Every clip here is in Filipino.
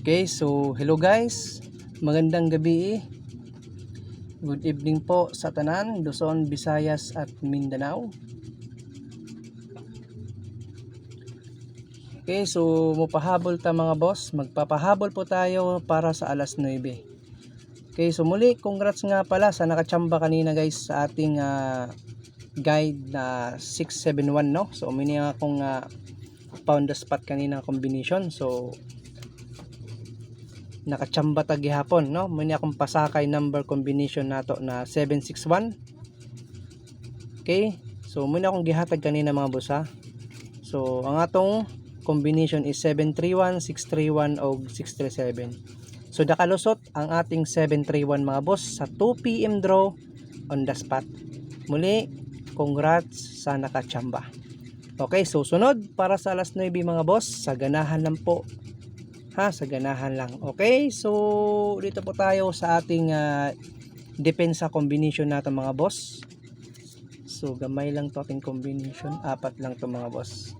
Okay, so hello guys. Magandang gabi. Good evening po sa tanan, Luzon, Visayas at Mindanao. Okay, so mupahabol ta mga boss. Magpapahabol po tayo para sa alas 9. Okay, so muli congrats nga pala sa nakachamba kanina guys sa ating ah, guide na 671 no. So umini akong uh, found the spot kanina combination. So nakachamba ta gihapon no? Muni akong pasakay number combination nato na 761 okay? So muni akong gihatag kanina mga boss ha? So ang atong combination is 731 631 o 637 so nakalusot ang ating 731 mga boss sa 2 pm draw on the spot. Muli congrats sa nakachamba. Okay so sunod para sa alas 9 mga boss sa ganahan lang po ha sa ganahan lang. Okay so dito po tayo sa ating uh, depensa combination natin mga boss. So gamay lang to ating combination. Apat lang to mga boss.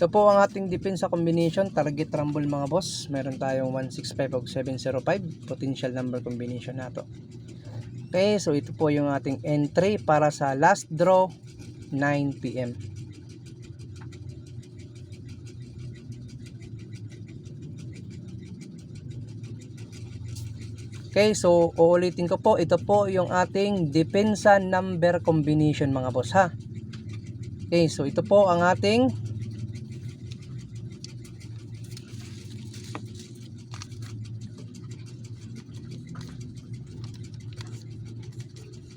Ito po ang ating depensa combination target rumble mga boss. Meron tayong 165 o 705 potential number combination nato Okay, so ito po yung ating entry para sa last draw 9 p.m. Okay, so uulitin ko po, ito po yung ating depensa number combination mga boss ha. Okay, so ito po ang ating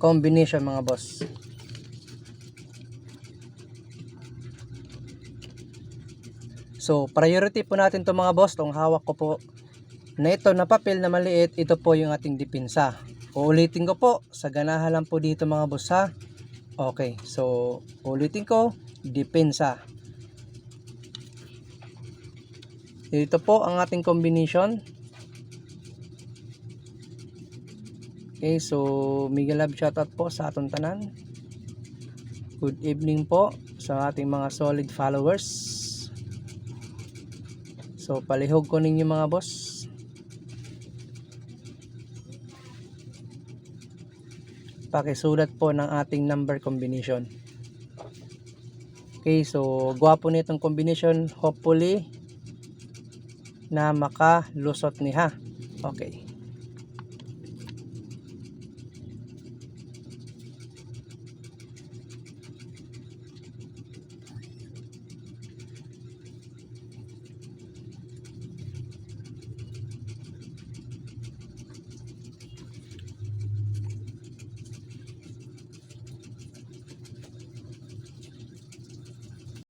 combination mga boss. So, priority po natin to mga boss, tong hawak ko po na ito na papel na maliit, ito po yung ating dipinsa. Uulitin ko po, sa ganahan lang po dito mga boss ha. Okay, so ulitin ko, dipinsa. Ito po ang ating combination. Okay, so Miguel Love shoutout po sa atong tanan. Good evening po sa ating mga solid followers. So palihog ko ninyo mga boss. Pakisulat po ng ating number combination. Okay, so gwapo nitong combination. Hopefully na makalusot ni ha. Okay.